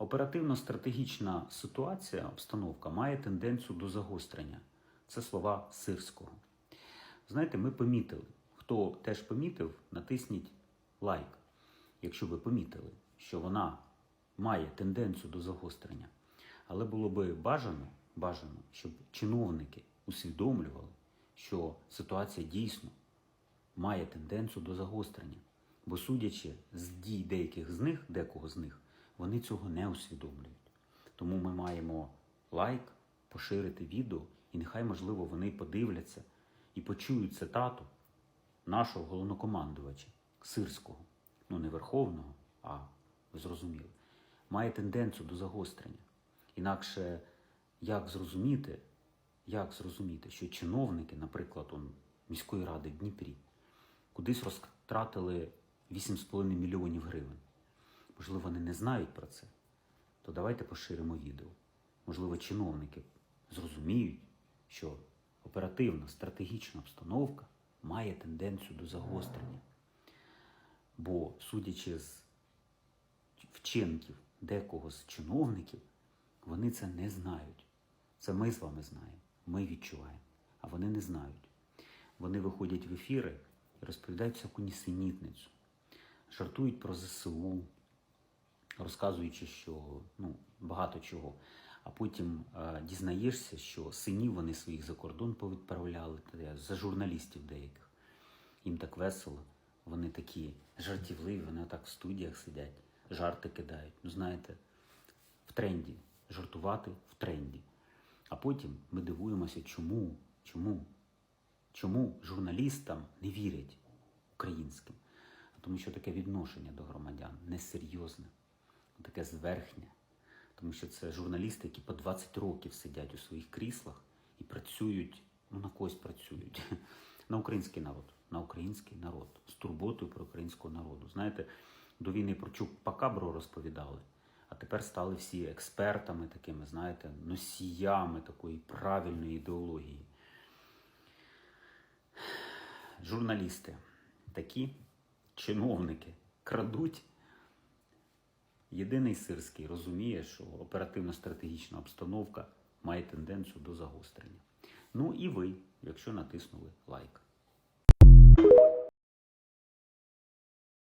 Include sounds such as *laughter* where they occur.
Оперативно-стратегічна ситуація, обстановка має тенденцію до загострення. Це слова Сирського. Знаєте, ми помітили. Хто теж помітив, натисніть лайк, якщо ви помітили, що вона має тенденцію до загострення. Але було би бажано, бажано, щоб чиновники усвідомлювали, що ситуація дійсно має тенденцію до загострення. Бо судячи з дій деяких з них, декого з них, вони цього не усвідомлюють. Тому ми маємо лайк, поширити відео, і нехай, можливо, вони подивляться і почують цитату нашого головнокомандувача Сирського, ну не Верховного, а ви зрозуміли, має тенденцію до загострення. Інакше як зрозуміти, як зрозуміти, що чиновники, наприклад, он, міської ради в Дніпрі, кудись розтратили 8,5 мільйонів гривень. Можливо, вони не знають про це. То давайте поширимо відео. Можливо, чиновники зрозуміють, що оперативна стратегічна обстановка має тенденцію до загострення. Бо, судячи з вчинків декого з чиновників, вони це не знають. Це ми з вами знаємо, ми відчуваємо, а вони не знають. Вони виходять в ефіри і розповідають всяку нісенітницю, жартують про ЗСУ, розказуючи, що ну, багато чого. А потім е, дізнаєшся, що синів вони своїх за кордон повідправляли, за журналістів деяких. Їм так весело, вони такі жартівливі, вони так в студіях сидять, жарти кидають. Ну, знаєте, в тренді, жартувати в тренді. А потім ми дивуємося, чому, чому, чому журналістам не вірять українським. Тому що таке відношення до громадян несерйозне, таке зверхнє. Тому що це журналісти, які по 20 років сидять у своїх кріслах і працюють, ну на когось працюють, *laughs* на український народ, на український народ, з турботою про українського народу. Знаєте, до війни про Чупакабру розповідали, а тепер стали всі експертами такими, знаєте, носіями такої правильної ідеології. Журналісти такі, чиновники крадуть. Єдиний сирський розуміє, що оперативно-стратегічна обстановка має тенденцію до загострення. Ну і ви, якщо натиснули лайк.